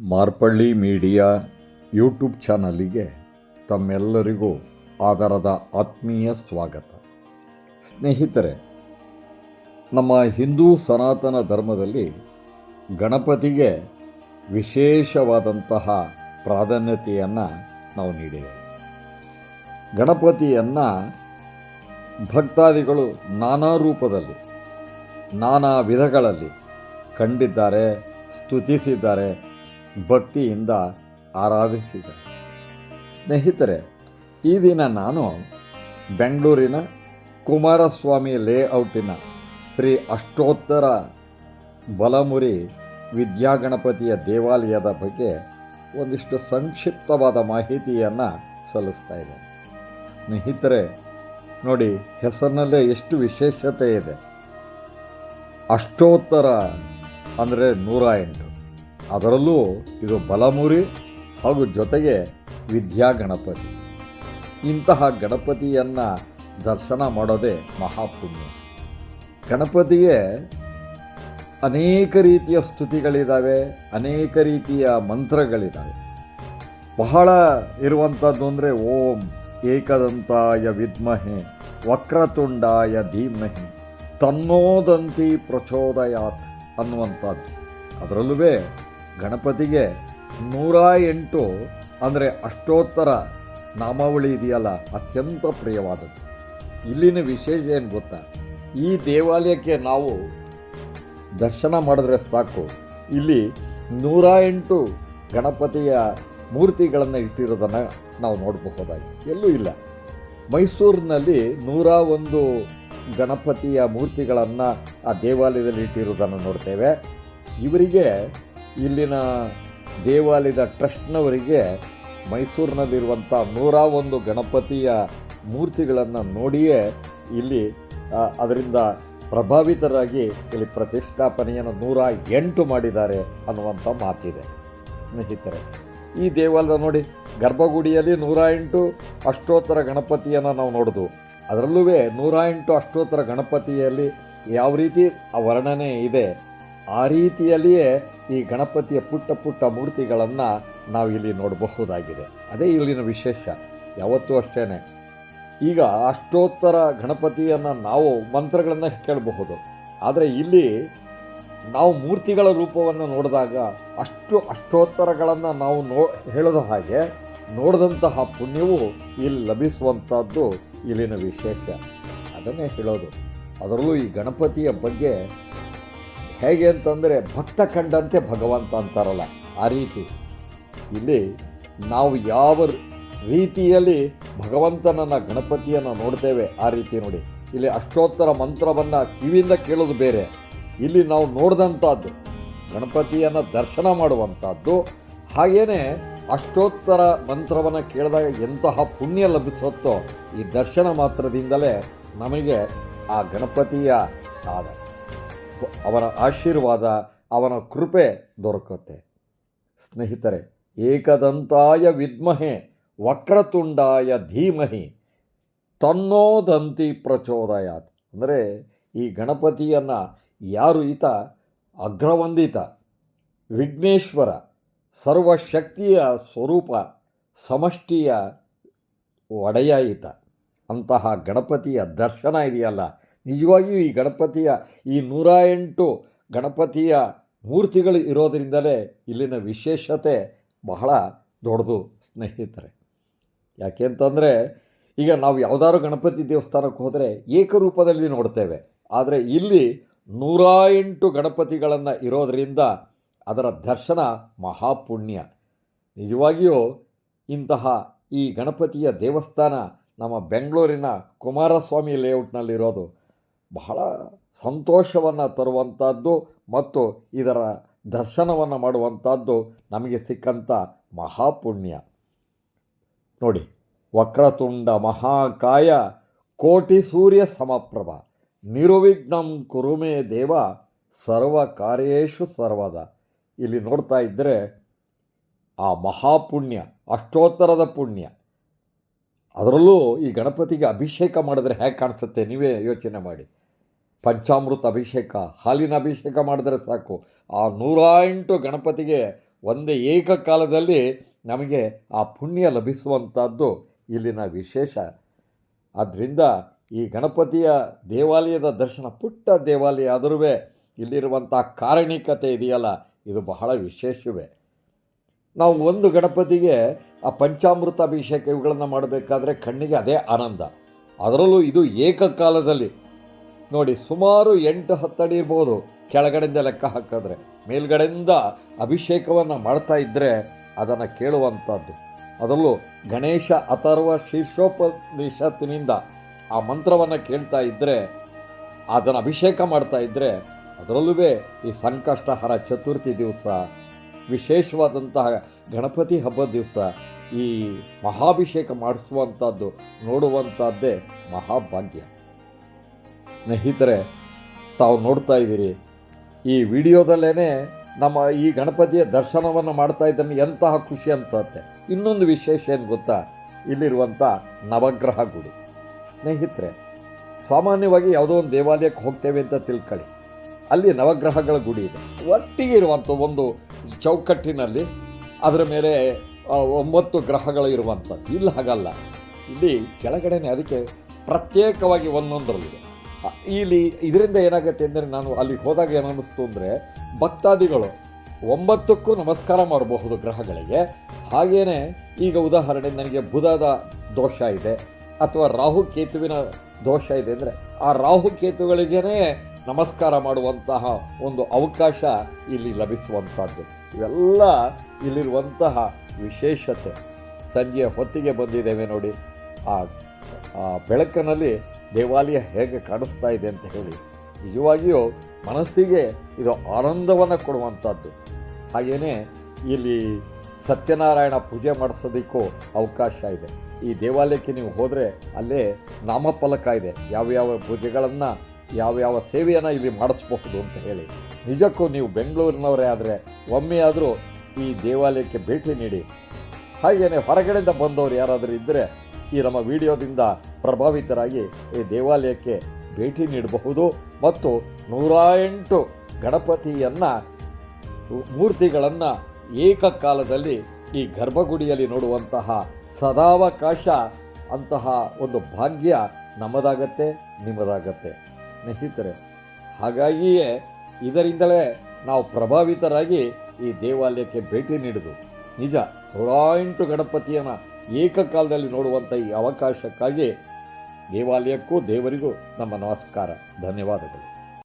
Marpalli media YouTube ಚಾನಲಿಗೆ ತಮ್ಮೆಲ್ಲರಿಗೂ ಆದರದ ಆತ್ಮೀಯ ಸ್ವಾಗತ. ಸ್ನೇಹಿತರೆ, ನಮ್ಮ ಹಿಂದೂ ಸನಾತನ ಧರ್ಮದಲ್ಲಿ ಗಣಪತಿಗೆ ವಿಶೇಷವಾದಂತಹ ಪ್ರಾಧಾನ್ಯತೆಯನ್ನು ನಾವು ನೀಡಿದೆ ಗಣಪತಿಯನ್ನು ಭಕ್ತಾದಿಗಳು ನಾನಾ ರೂಪದಲ್ಲಿ, ನಾನಾ ವಿಧಗಳಲ್ಲಿ ಕಂಡಿದ್ದಾರೆ ಸ್ತುತಿಸಿದ್ದಾರೆ ಭಕ್ತಿಯಿಂದ ಆರಾಧಿಸಿದೆ. ಸ್ನೇಹಿತರೆ, ಈ ದಿನ ನಾನು ಬೆಂಗಳೂರಿನ ಕುಮಾರಸ್ವಾಮಿ ಲೇಔಟಿನ ಶ್ರೀ ಅಷ್ಟೋತ್ತರ ಬಲಮುರಿ ವಿದ್ಯಾಗಣಪತಿಯ ದೇವಾಲಯದ ಬಗ್ಗೆ ಒಂದಿಷ್ಟು ಸಂಕ್ಷಿಪ್ತವಾದ ಮಾಹಿತಿಯನ್ನು ಸಲ್ಲಿಸ್ತಾ ಇದೆ ಸ್ನೇಹಿತರೆ, ನೋಡಿ, ಹೆಸರಿನಲ್ಲೇ ಎಷ್ಟು ವಿಶೇಷತೆ ಇದೆ. ಅಷ್ಟೋತ್ತರ ಅಂದರೆ ನೂರ ಎಂಟು. ಅದರಲ್ಲೂ ಇದು ಬಲಮುರಿ ಹಾಗೂ ಜೊತೆಗೆ ವಿದ್ಯಾಗಣಪತಿ ಇಂತಹ ಗಣಪತಿಯನ್ನು ದರ್ಶನ ಮಾಡೋದೇ ಮಹಾಪುಣ್ಯ. ಗಣಪತಿಗೆ ಅನೇಕ ರೀತಿಯ ಸ್ತುತಿಗಳಿದ್ದಾವೆ ಅನೇಕ ರೀತಿಯ ಮಂತ್ರಗಳಿದ್ದಾವೆ ಬಹಳ ಇರುವಂಥದ್ದು ಅಂದರೆ ಓಂ ಏಕದಂತಾಯ ವಿದ್ಮಹೆ, ವಕ್ರತುಂಡಾಯ ಧೀಮಹಿ, ತನ್ನೋದಂತಿ ಪ್ರಚೋದಯಾತ್ ಅನ್ನುವಂಥದ್ದು ಅದರಲ್ಲೂ ಗಣಪತಿಗೆ ನೂರ ಎಂಟು ಅಂದರೆ ಅಷ್ಟೋತ್ತರ ನಾಮಾವಳಿ ಇದೆಯಲ್ಲ, ಅತ್ಯಂತ ಪ್ರಿಯವಾದದ್ದು. ಇಲ್ಲಿನ ವಿಶೇಷ ಏನು ಗೊತ್ತಾ? ಈ ದೇವಾಲಯಕ್ಕೆ ನಾವು ದರ್ಶನ ಮಾಡಿದ್ರೆ ಸಾಕು. ಇಲ್ಲಿ ನೂರ ಎಂಟು ಗಣಪತಿಯ ಮೂರ್ತಿಗಳನ್ನು ಇಟ್ಟಿರೋದನ್ನು ನಾವು ನೋಡಬಹುದಾಗಿ. ಎಲ್ಲೂ ಇಲ್ಲ. ಮೈಸೂರಿನಲ್ಲಿ ನೂರ ಒಂದು ಗಣಪತಿಯ ಮೂರ್ತಿಗಳನ್ನು ಆ ದೇವಾಲಯದಲ್ಲಿ ಇಟ್ಟಿರೋದನ್ನು ನೋಡ್ತೇವೆ. ಇವರಿಗೆ ಇಲ್ಲಿನ ದೇವಾಲಯದ ಟ್ರಸ್ಟ್ನವರಿಗೆ ಮೈಸೂರಿನಲ್ಲಿರುವಂಥ ನೂರ ಒಂದು ಗಣಪತಿಯ ಮೂರ್ತಿಗಳನ್ನು ನೋಡಿಯೇ ಇಲ್ಲಿ ಅದರಿಂದ ಪ್ರಭಾವಿತರಾಗಿ ಇಲ್ಲಿ ಪ್ರತಿಷ್ಠಾಪನೆಯನ್ನು ನೂರ ಎಂಟು ಮಾಡಿದ್ದಾರೆ ಅನ್ನುವಂಥ ಮಾತಿದೆ. ಸ್ನೇಹಿತರೆ, ಈ ದೇವಾಲಯ ನೋಡಿ, ಗರ್ಭಗುಡಿಯಲ್ಲಿ ನೂರ ಎಂಟು ಅಷ್ಟೋತ್ತರ ಗಣಪತಿಯನ್ನು ನಾವು ನೋಡಿದ್ವು ಅದರಲ್ಲೂ ನೂರ ಎಂಟು ಅಷ್ಟೋತ್ತರ ಗಣಪತಿಯಲ್ಲಿ ಯಾವ ರೀತಿ ವರ್ಣನೆ ಇದೆ ಆ ರೀತಿಯಲ್ಲಿಯೇ ಈ ಗಣಪತಿಯ ಪುಟ್ಟ ಪುಟ್ಟ ಮೂರ್ತಿಗಳನ್ನು ನಾವು ಇಲ್ಲಿ ನೋಡಬಹುದಾಗಿದೆ. ಅದೇ ಇಲ್ಲಿನ ವಿಶೇಷ. ಯಾವತ್ತೂ ಅಷ್ಟೇ ಈಗ ಅಷ್ಟೋತ್ತರ ಗಣಪತಿಯನ್ನು ನಾವು ಮಂತ್ರಗಳನ್ನು ಕೇಳಬಹುದು. ಆದರೆ ಇಲ್ಲಿ ನಾವು ಮೂರ್ತಿಗಳ ರೂಪವನ್ನು ನೋಡಿದಾಗ ಅಷ್ಟು ಅಷ್ಟೋತ್ತರಗಳನ್ನು ನಾವು ನೋ ಹೇಳದ ಹಾಗೆ ನೋಡಿದಂತಹ ಪುಣ್ಯವು ಇಲ್ಲಿ ಲಭಿಸುವಂಥದ್ದು ಇಲ್ಲಿನ ವಿಶೇಷ. ಅದನ್ನೇ ಹೇಳೋದು. ಅದರಲ್ಲೂ ಈ ಗಣಪತಿಯ ಬಗ್ಗೆ ಹೇಗೆ ಅಂತಂದರೆ ಭಕ್ತ ಕಂಡಂತೆ ಭಗವಂತ ಅಂತಾರಲ್ಲ, ಆ ರೀತಿ. ಇಲ್ಲಿ ನಾವು ಯಾವ ರೀತಿಯಲ್ಲಿ ಭಗವಂತನನ್ನು, ಗಣಪತಿಯನ್ನು ನೋಡ್ತೇವೆ ಆ ರೀತಿ ನೋಡಿ. ಇಲ್ಲಿ ಅಷ್ಟೋತ್ತರ ಮಂತ್ರವನ್ನು ಕಿವಿಯಿಂದ ಕೇಳೋದು ಬೇರೆ. ಇಲ್ಲಿ ನಾವು ನೋಡಿದಂಥದ್ದು, ಗಣಪತಿಯನ್ನು ದರ್ಶನ ಮಾಡುವಂಥದ್ದು. ಹಾಗೆಯೇ ಅಷ್ಟೋತ್ತರ ಮಂತ್ರವನ್ನು ಕೇಳಿದಾಗ ಎಂತಹ ಪುಣ್ಯ ಲಭಿಸುತ್ತೋ ಈ ದರ್ಶನ ಮಾತ್ರದಿಂದಲೇ ನಮಗೆ ಆ ಗಣಪತಿಯ ಆದ ಅವನ ಆಶೀರ್ವಾದ, ಅವನ ಕೃಪೆ ದೊರಕುತ್ತೆ. ಸ್ನೇಹಿತರೆ, ಏಕದಂತಾಯ ವಿದ್ಮಹೆ, ವಕ್ರತುಂಡಾಯ ಧೀಮಹಿ, ತನ್ನೋದಂತಿ ಪ್ರಚೋದಯಾತ್. ಅಂದರೆ ಈ ಗಣಪತಿಯನ್ನು ಯಾರು ಈತ? ಅಗ್ರವಂದಿತ, ವಿಘ್ನೇಶ್ವರ, ಸರ್ವಶಕ್ತಿಯ ಸ್ವರೂಪ, ಸಮಷ್ಟಿಯ ಒಡೆಯ ಈತ. ಅಂತಹ ಗಣಪತಿಯ ದರ್ಶನ ಇದೆಯಲ್ಲ ನಿಜವಾಗಿಯೂ ಈ ಗಣಪತಿಯ, ಈ ನೂರ ಎಂಟು ಗಣಪತಿಯ ಮೂರ್ತಿಗಳು ಇರೋದರಿಂದಲೇ ಇಲ್ಲಿನ ವಿಶೇಷತೆ ಬಹಳ ದೊಡ್ಡದು, ಸ್ನೇಹಿತರೆ. ಯಾಕೆಂತಂದರೆ ಈಗ ನಾವು ಯಾವುದಾದ್ರು ಗಣಪತಿ ದೇವಸ್ಥಾನಕ್ಕೆ ಹೋದರೆ ಏಕರೂಪದಲ್ಲಿ ನೋಡ್ತೇವೆ. ಆದರೆ ಇಲ್ಲಿ ನೂರ ಎಂಟು ಗಣಪತಿಗಳನ್ನು ಇರೋದರಿಂದ ಅದರ ದರ್ಶನ ಮಹಾಪುಣ್ಯ. ನಿಜವಾಗಿಯೂ ಇಂತಹ ಈ ಗಣಪತಿಯ ದೇವಸ್ಥಾನ ನಮ್ಮ ಬೆಂಗಳೂರಿನ ಕುಮಾರಸ್ವಾಮಿ ಲೇಔಟ್ನಲ್ಲಿರೋದು ಬಹಳ ಸಂತೋಷವನ್ನು ತರುವಂಥದ್ದು ಮತ್ತು ಇದರ ದರ್ಶನವನ್ನು ಮಾಡುವಂಥದ್ದು ನಮಗೆ ಸಿಕ್ಕಂಥ ಮಹಾಪುಣ್ಯ. ನೋಡಿ, ವಕ್ರತುಂಡ ಮಹಾಕಾಯ ಕೋಟಿ ಸೂರ್ಯ ಸಮಪ್ರಭ. ನಿರುವಿಘ್ನಂ ಕುರುಮೇ ದೇವ ಸರ್ವ ಕಾರ್ಯೇಶು ಸರ್ವದ. ಇಲ್ಲಿ ನೋಡ್ತಾ ಇದ್ದರೆ ಆ ಮಹಾಪುಣ್ಯ, ಅಷ್ಟೋತ್ತರದ ಪುಣ್ಯ. ಅದರಲ್ಲೂ ಈ ಗಣಪತಿಗೆ ಅಭಿಷೇಕ ಮಾಡಿದ್ರೆ ಹೇಗೆ ಕಾಣಿಸುತ್ತೆ? ನೀವೇ ಯೋಚನೆ ಮಾಡಿ. ಪಂಚಾಮೃತ ಅಭಿಷೇಕ, ಹಾಲಿನ ಅಭಿಷೇಕ ಮಾಡಿದ್ರೆ ಸಾಕು. ಆ ನೂರ ಎಂಟು ಗಣಪತಿಗೆ ಒಂದೇ ಏಕಕಾಲದಲ್ಲಿ ನಮಗೆ ಆ ಪುಣ್ಯ ಲಭಿಸುವಂಥದ್ದು ಇಲ್ಲಿನ ವಿಶೇಷ. ಆದ್ದರಿಂದ ಈ ಗಣಪತಿಯ ದೇವಾಲಯದ ದರ್ಶನ ಪುಟ್ಟ ದೇವಾಲಯ ಆದರೂ ಇಲ್ಲಿರುವಂಥ ಕಾರಣಿಕತೆ ಇದೆಯಲ್ಲ, ಇದು ಬಹಳ ವಿಶೇಷವೇ. ನಾವು ಒಂದು ಗಣಪತಿಗೆ ಆ ಪಂಚಾಮೃತ ಅಭಿಷೇಕ ಇವುಗಳನ್ನು ಮಾಡಬೇಕಾದ್ರೆ ಕಣ್ಣಿಗೆ ಅದೇ ಆನಂದ. ಅದರಲ್ಲೂ ಇದು ಏಕಕಾಲದಲ್ಲಿ ನೋಡಿ, ಸುಮಾರು ಎಂಟು ಹತ್ತಡಿ ಇರ್ಬೋದು. ಕೆಳಗಡೆಯಿಂದ ಲೆಕ್ಕ ಹಾಕಿದ್ರೆ, ಮೇಲ್ಗಡೆಯಿಂದ ಅಭಿಷೇಕವನ್ನು ಮಾಡ್ತಾ ಇದ್ದರೆ ಅದನ್ನು ಕೇಳುವಂಥದ್ದು ಅದರಲ್ಲೂ ಗಣೇಶ ಅಥರ್ವ ಶೀರ್ಷೋಪನಿಷತ್ತಿನಿಂದ ಆ ಮಂತ್ರವನ್ನು ಕೇಳ್ತಾ ಇದ್ದರೆ ಅದನ್ನು ಅಭಿಷೇಕ ಮಾಡ್ತಾ ಇದ್ದರೆ ಅದರಲ್ಲೂ ಈ ಸಂಕಷ್ಟಹರ ಚತುರ್ಥಿ ದಿವಸ, ವಿಶೇಷವಾದಂತಹ ಗಣಪತಿ ಹಬ್ಬದ ದಿವಸ ಈ ಮಹಾಭಿಷೇಕ ಮಾಡಿಸುವಂಥದ್ದು ನೋಡುವಂಥದ್ದೇ ಮಹಾಭಾಗ್ಯ. ಸ್ನೇಹಿತರೆ, ತಾವು ನೋಡ್ತಾ ಇದ್ದೀರಿ. ಈ ವಿಡಿಯೋದಲ್ಲೇ ನಮ್ಮ ಈ ಗಣಪತಿಯ ದರ್ಶನವನ್ನು ಮಾಡ್ತಾ ಇದ್ದಾನೆ ಎಂತಹ ಖುಷಿ ಅನ್ಸುತ್ತೆ ಇನ್ನೊಂದು ವಿಶೇಷ ಏನು ಗೊತ್ತಾ? ಇಲ್ಲಿರುವಂಥ ನವಗ್ರಹ ಗುಡಿ. ಸ್ನೇಹಿತರೆ, ಸಾಮಾನ್ಯವಾಗಿ ಯಾವುದೋ ಒಂದು ದೇವಾಲಯಕ್ಕೆ ಹೋಗ್ತೇವೆ ಅಂತ ತಿಳ್ಕೊಳ್ಳಿ. ಅಲ್ಲಿ ನವಗ್ರಹಗಳ ಗುಡಿ ಇದೆ. ಒಟ್ಟಿಗೆ ಇರುವಂಥ ಒಂದು ಚೌಕಟ್ಟಿನಲ್ಲಿ ಅದರ ಮೇಲೆ ಒಂಬತ್ತು ಗ್ರಹಗಳು ಇರುವಂಥದ್ದು. ಇಲ್ಲಿ ಹಾಗಲ್ಲ. ಇಲ್ಲಿ ಕೆಳಗಡೆನೆ ಅದಕ್ಕೆ ಪ್ರತ್ಯೇಕವಾಗಿ ಒಂದೊಂದರಲ್ಲಿದೆ. ಇಲ್ಲಿ ಇದರಿಂದ ಏನಾಗುತ್ತೆ ಅಂದರೆ ನಾನು ಅಲ್ಲಿಗೆ ಹೋದಾಗ ಏನಿಸ್ತು ಅಂದರೆ ಭಕ್ತಾದಿಗಳು ಒಂಬತ್ತಕ್ಕೂ ನಮಸ್ಕಾರ ಮಾಡಬಹುದು ಗ್ರಹಗಳಿಗೆ. ಹಾಗೇ ಈಗ ಉದಾಹರಣೆ, ನನಗೆ ಬುಧದ ದೋಷ ಇದೆ ಅಥವಾ ರಾಹು ಕೇತುವಿನ ದೋಷ ಇದೆ ಅಂದರೆ ಆ ರಾಹು ಕೇತುಗಳಿಗೇ ನಮಸ್ಕಾರ ಮಾಡುವಂತಹ ಒಂದು ಅವಕಾಶ ಇಲ್ಲಿ ಲಭಿಸುವಂಥದ್ದು. ಇವೆಲ್ಲ ಇಲ್ಲಿರುವಂತಹ ವಿಶೇಷತೆ. ಸಂಜೆಯ ಹೊತ್ತಿಗೆ ಬಂದಿದ್ದೇವೆ ನೋಡಿ. ಆ ಬೆಳಕಿನಲ್ಲಿ ದೇವಾಲಯ ಹೇಗೆ ಕಾಣಿಸ್ತಾ ಇದೆ ಅಂತ ಹೇಳಿ ನಿಜವಾಗಿಯೂ ಮನಸ್ಸಿಗೆ ಇದು ಆನಂದವನ್ನು ಕೊಡುವಂಥದ್ದು. ಹಾಗೆಯೇ ಇಲ್ಲಿ ಸತ್ಯನಾರಾಯಣ ಪೂಜೆ ಮಾಡಿಸೋದಕ್ಕೂ ಅವಕಾಶ ಇದೆ. ಈ ದೇವಾಲಯಕ್ಕೆ ನೀವು ಹೋದರೆ ಅಲ್ಲೇ ನಾಮಫಲಕ ಇದೆ. ಯಾವ್ಯಾವ ಪೂಜೆಗಳನ್ನು, ಯಾವ್ಯಾವ ಸೇವೆಯನ್ನು ಇಲ್ಲಿ ಮಾಡಿಸ್ಬಹುದು ಅಂತ ಹೇಳಿ. ನಿಜಕ್ಕೂ ನೀವು ಬೆಂಗಳೂರಿನವರೇ ಆದರೆ ಒಮ್ಮೆಯಾದರೂ ಈ ದೇವಾಲಯಕ್ಕೆ ಭೇಟಿ ನೀಡಿ. ಹಾಗೆಯೇ ಹೊರಗಡೆಯಿಂದ ಬಂದವರು ಯಾರಾದರೂ ಇದ್ದರೆ ಈ ನಮ್ಮ ವಿಡಿಯೋದಿಂದ ಪ್ರಭಾವಿತರಾಗಿ ಈ ದೇವಾಲಯಕ್ಕೆ ಭೇಟಿ ನೀಡಬಹುದು ಮತ್ತು ನೂರ ಎಂಟು ಗಣಪತಿಯನ್ನು, ಮೂರ್ತಿಗಳನ್ನು ಏಕಕಾಲದಲ್ಲಿ ಈ ಗರ್ಭಗುಡಿಯಲ್ಲಿ ನೋಡುವಂತಹ ಸದಾವಕಾಶ ಅಂತಹ ಒಂದು ಭಾಗ್ಯ ನಮ್ಮದಾಗತ್ತೆ, ನಿಮ್ಮದಾಗತ್ತೆ. ಸ್ನೇಹಿತರೆ, ಹಾಗಾಗಿಯೇ ಇದರಿಂದಲೇ ನಾವು ಪ್ರಭಾವಿತರಾಗಿ ಈ ದೇವಾಲಯಕ್ಕೆ ಭೇಟಿ ನೀಡಿದು ನಿಜ ನೂರ ಎಂಟು ಗಣಪತಿಯನ್ನು ಏಕಕಾಲದಲ್ಲಿ ನೋಡುವಂಥ ಈ ಅವಕಾಶಕ್ಕಾಗಿ ದೇವಾಲಯಕ್ಕೂ ದೇವರಿಗೂ ನಮ್ಮ ನಮಸ್ಕಾರ. ಧನ್ಯವಾದಗಳು.